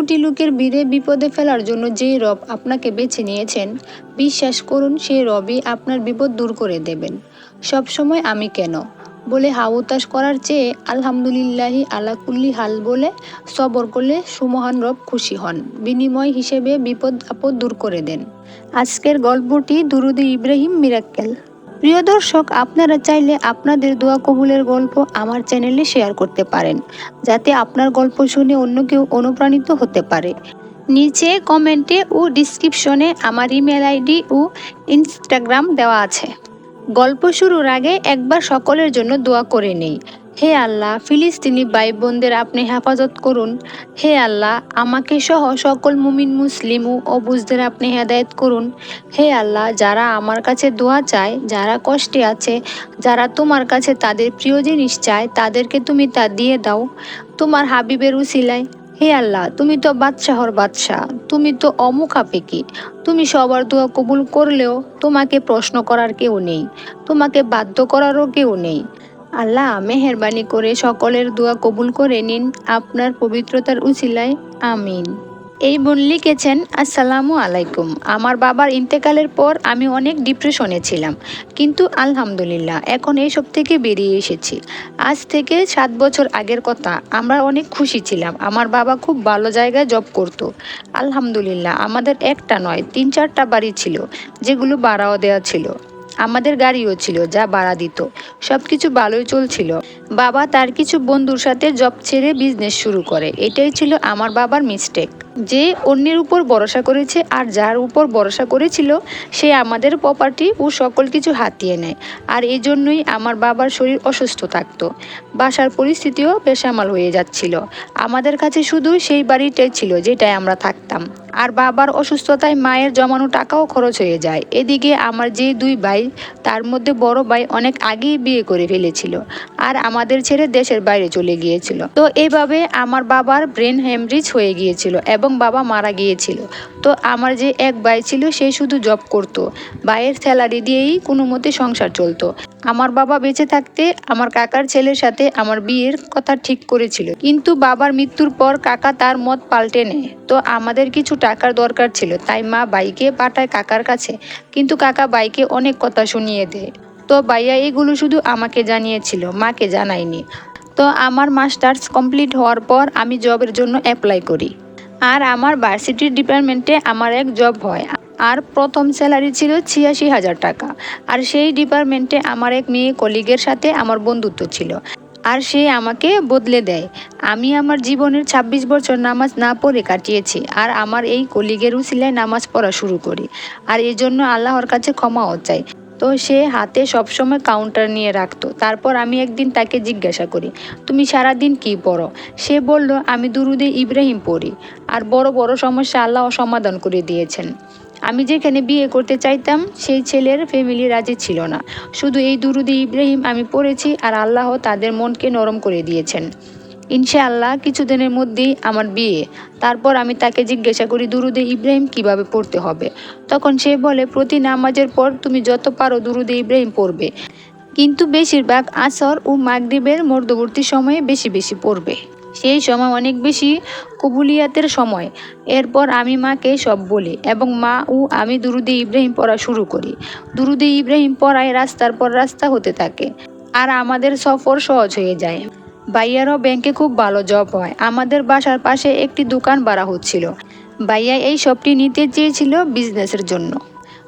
কোটি লোকের ভিড়ে বিপদে ফেলার জন্য যেই রব আপনাকে বেছে নিয়েছেন, বিশ্বাস করুন সেই রবই আপনার বিপদ দূর করে দেবেন। সবসময় আমি কেন? বলে হাউতাস করার চেয়ে আলহামদুলিল্লাহি আলা কুল্লি হাল বলে সবর করলে সুমহান রব খুশি হন। বিনিময় হিসেবে বিপদ আপদ দূর করে দেন। আজকের গল্পটি দুরুদি ইব্রাহিম মিরাক্কেল। প্রিয় দর্শক, আপনারা চাইলে আপনাদের দোয়া কবুলের গল্প আমার চ্যানেলে শেয়ার করতে পারেন, যাতে আপনার গল্প শুনে অন্য কেউ অনুপ্রাণিত হতে পারে। নিচে কমেন্টে ও ডিসক্রিপশনে আমার ইমেল আইডি ও ইনস্টাগ্রাম দেওয়া আছে। গল্প শুরুর আগে একবার সকলের জন্য দোয়া করে নেই। হে আল্লাহ, ফিলিস্তিনি ভাই বোনদের আপনি হেফাজত করুন। হে আল্লাহ, আমাকে সহ সকল মুমিন, মুসলিম ও অবুজদের আপনি হেদায়ত করুন। হে আল্লাহ, যারা আমার কাছে দোয়া চায়, যারা কষ্টে আছে, যারা তোমার কাছে তাদের প্রিয় জিনিস চায়, তাদেরকে তুমি তা দিয়ে দাও। তোমার হাবিবের উসিলায় হে আল্লাহ, তুমি তো বাদশাহর বাদশাহ, তুমি তো অমুখাপেকি তুমি সবার দোয়া কবুল করলেও তোমাকে প্রশ্ন করার কেউ নেই, তোমাকে বাধ্য করারও কেউ নেই। আল্লাহ, মেহরবানি করে সকলের দোয়া কবুল করে নিন, আপনার পবিত্রতার উচিলায়, আমিন। এই বোন লিখেছেন আসসালামু আলাইকুম। আমার বাবার ইন্তেকালের পর আমি অনেক ডিপ্রেশনে ছিলাম। কিন্তু আলহামদুলিল্লাহ, এখন এইসব থেকে বেরিয়ে এসেছি। আজ থেকে সাত বছর আগের কথা। আমরা অনেক খুশি ছিলাম। আমার বাবা খুব ভালো জায়গায় জব করতো। আলহামদুলিল্লাহ, আমাদের একটা নয়, তিন চারটা বাড়ি ছিল, যেগুলো ভাড়াও দেওয়া ছিল। আমাদের গাড়িও ছিল যা ভাড়া দিত। সব কিছু ভালোই চলছিল। বাবা তার কিছু বন্ধুর সাথে জব ছেড়ে বিজনেস শুরু করে। এটাই ছিল আমার বাবার মিস্টেক যে অন্যের উপর ভরসা করেছে আর যার উপর ভরসা করেছিল, সে আমাদের প্রপার্টি ও সকল কিছু হাতিয়ে নেয়। আর এই জন্যই আমার বাবার শরীর অসুস্থ থাকতো। বাসার পরিস্থিতিও বেসামাল হয়ে যাচ্ছিল। আমাদের কাছে শুধু সেই বাড়িটাই ছিল যেটায় আমরা থাকতাম। আর বাবার অসুস্থতায় মায়ের জমানো টাকাও খরচ হয়ে যায়। এদিকে আমার যে দুই ভাই, তার মধ্যে বড় ভাই অনেক আগেই বিয়ে করে ফেলেছিল আর আমাদের ছেড়ে দেশের বাইরে চলে গিয়েছিল। তো এইভাবে আমার বাবার ব্রেন হেমরিজ হয়ে গিয়েছিল এবং বাবা মারা গিয়েছিল। তো আমার যে এক ভাই ছিল, সে শুধু জব করত। ভাইয়ের স্যালারি দিয়েই কোনো মতে সংসার চলতো। আমার বাবা বেঁচে থাকতে আমার কাকার ছেলের সাথে আমার বিয়ের কথা ঠিক করেছিল। কিন্তু বাবার মৃত্যুর পর কাকা তার মত পাল্টে নেয়। তো আমাদের কিছু টাকার দরকার ছিল, তাই মা বাইকে পাঠায় কাকার কাছে। কিন্তু কাকা বাইকে অনেক কথা শুনিয়ে দেয়। তো বাইয়া এগুলো শুধু আমাকে জানিয়েছিল, মাকে জানায়নি। তো আমার মাস্টার্স কমপ্লিট হওয়ার পর আমি জবের জন্য অ্যাপ্লাই করি। আর আমার ভার্সিটির ডিপার্টমেন্টে আমার এক জব হয়। আর প্রথম স্যালারি ছিল ছিয়াশি হাজার টাকা। আর সেই ডিপার্টমেন্টে আমার এক মেয়ে কলিগের সাথে আমার বন্ধুত্ব ছিল। আর সে আমাকে বদলে দেয়। আমি আমার জীবনের ২৬ বছর নামাজ না পড়ে কাটিয়েছি। আর আমার এই কলিগের উসিলায় নামাজ পড়া শুরু করি। আর এজন্য আল্লাহর কাছে ক্ষমাও চাই। তো সে হাতে সবসময় কাউন্টার নিয়ে রাখতো। তারপর আমি একদিন তাকে জিজ্ঞাসা করি, তুমি সারাদিন কি পড়ো? সে বলল, আমি দুরুদে ইব্রাহিম পড়ি, আর বড় বড় সমস্যা আল্লাহ সমাধান করে দিয়েছেন। আমি যেখানে বিয়ে করতে চাইতাম, সেই ছেলের ফ্যামিলি রাজি ছিল না। শুধু এই দুরুদে ইব্রাহিম আমি পড়েছি, আর আল্লাহ তাদের মনকে নরম করে দিয়েছেন। ইনশাআল্লাহ কিছুদিনের মধ্যেই আমার বিয়ে। তারপর আমি তাকে জিজ্ঞাসা করি, দুরুদে ইব্রাহিম কীভাবে পড়তে হবে? তখন সে বলে, প্রতি নামাজের পর তুমি যত পারো দুরুদে ইব্রাহিম পড়বে। কিন্তু বেশিরভাগ আসর ও মাগরিবের মধ্যবর্তী সময়ে বেশি বেশি পড়বে। সেই সময় অনেক বেশি কবুলিয়াতের সময়। এরপর আমি মাকে সব বলি এবং মা ও আমি দুরুদে ইব্রাহিম পড়া শুরু করি। দুরুদে ইব্রাহিম পড়ায় রাস্তার পর রাস্তা হতে থাকে আর আমাদের সফর সহজ হয়ে যায়। ভাইয়ারও ব্যাংকে খুব ভালো জব হয়। আমাদের বাসার পাশে একটি দোকান বাড়া হচ্ছিল। ভাইয়া এই সবটি নিতে চেয়েছিল বিজনেসের জন্য।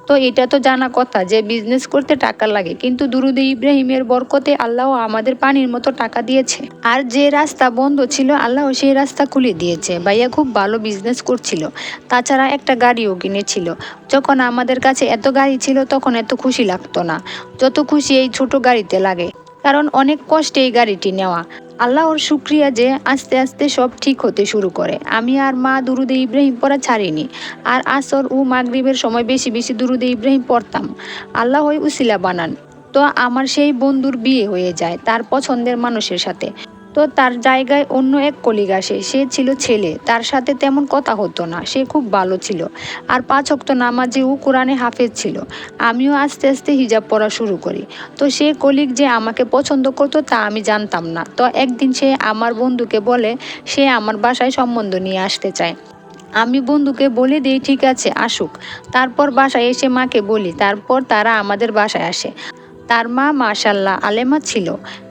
তো এটা তো জানা কথা যে বিজনেস করতে টাকা লাগে, কিন্তু দুরুদে ইব্রাহিমের বরকতে আল্লাহ আমাদের পানির মতো টাকা দিয়েছে। আর যে রাস্তা বন্ধ ছিল, আল্লাহ সেই রাস্তা খুলে দিয়েছে। ভাইয়া খুব ভালো বিজনেস করছিল। তাছাড়া একটা গাড়িও কিনেছিল। যখন আমাদের কাছে এত গাড়ি ছিল, তখন এত খুশি লাগতো না। যত খুশি এই ছোট গাড়িতে লাগে। কারণ অনেক কষ্টে এই গাড়িটি নেওয়া। আল্লাহর শুক্রিয়া যে আস্তে আস্তে সব ঠিক হতে শুরু করে। আমি আর মা দুরুদে ইব্রাহিম পড়া ছাড়িনি। আর আসর ও মাগরিবের সময় বেশি বেশি দুরুদে ইব্রাহিম পড়তাম। আল্লাহ উসিলা বানান। তো আমার সেই বন্ধুর বিয়ে হয়ে যায়, তার পছন্দের মানুষের সাথে। তো তার জায়গায় অন্য এক কলিগ আসে। সে ছিল ছেলে। তার সাথে তেমন কথা হতো না। সে খুব ভালো ছিল। আর পাঁচ অক্ত নামাজেও কোরআনে হাফেজ ছিল। আমিও আস্তে আস্তে হিজাব পড়া শুরু করি। তো সে কলিগ যে আমাকে পছন্দ করতো তা আমি জানতাম না। তো একদিন সে আমার বন্ধুকে বলে, সে আমার বাসায় সম্বন্ধ নিয়ে আসতে চায়। আমি বন্ধুকে বলে দিই, ঠিক আছে, আসুক। তারপর বাসায় এসে মাকে বলি। তারপর তারা আমাদের বাসায় আসে। তার মা মাশাল্লাহ আলেমা ছিল।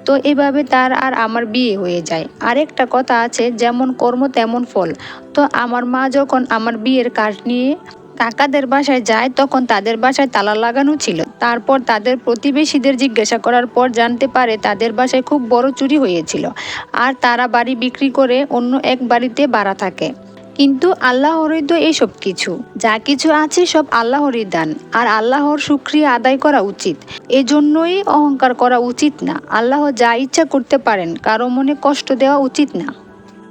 তো এভাবে তার আর আমার বিয়ে হয়ে যায়। আরেকটা কথা আছে, যেমন কর্ম তেমন ফল। তো আমার মা যখন আমার বিয়ের কাজ নিয়ে কাকাদের বাসায় যায়, তখন তাদের বাসায় তালা লাগানো ছিল। তারপর তাদের প্রতিবেশীদের জিজ্ঞাসা করার পর জানতে পারে তাদের বাসায় খুব বড় চুরি হয়েছিল। আর তারা বাড়ি বিক্রি করে অন্য এক বাড়িতে ভাড়া থাকে। কিন্তু আল্লাহরই তো এইসব কিছু। যা কিছু আছে সব আল্লাহরই দান। আর আল্লাহর শুক্রিয়া আদায় করা উচিত। এজন্যই অহংকার করা উচিত না। আল্লাহ যা ইচ্ছা করতে পারেন, কারও মনে কষ্ট দেওয়া উচিত না।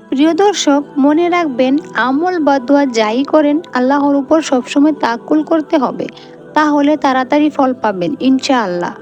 প্রিয় দর্শক, মনে রাখবেন, আমল বা দোয়া যাই করেন, আল্লাহর উপর সবসময় তাকুল করতে হবে। তাহলে তাড়াতাড়ি ফল পাবেন, ইনশাআল্লাহ।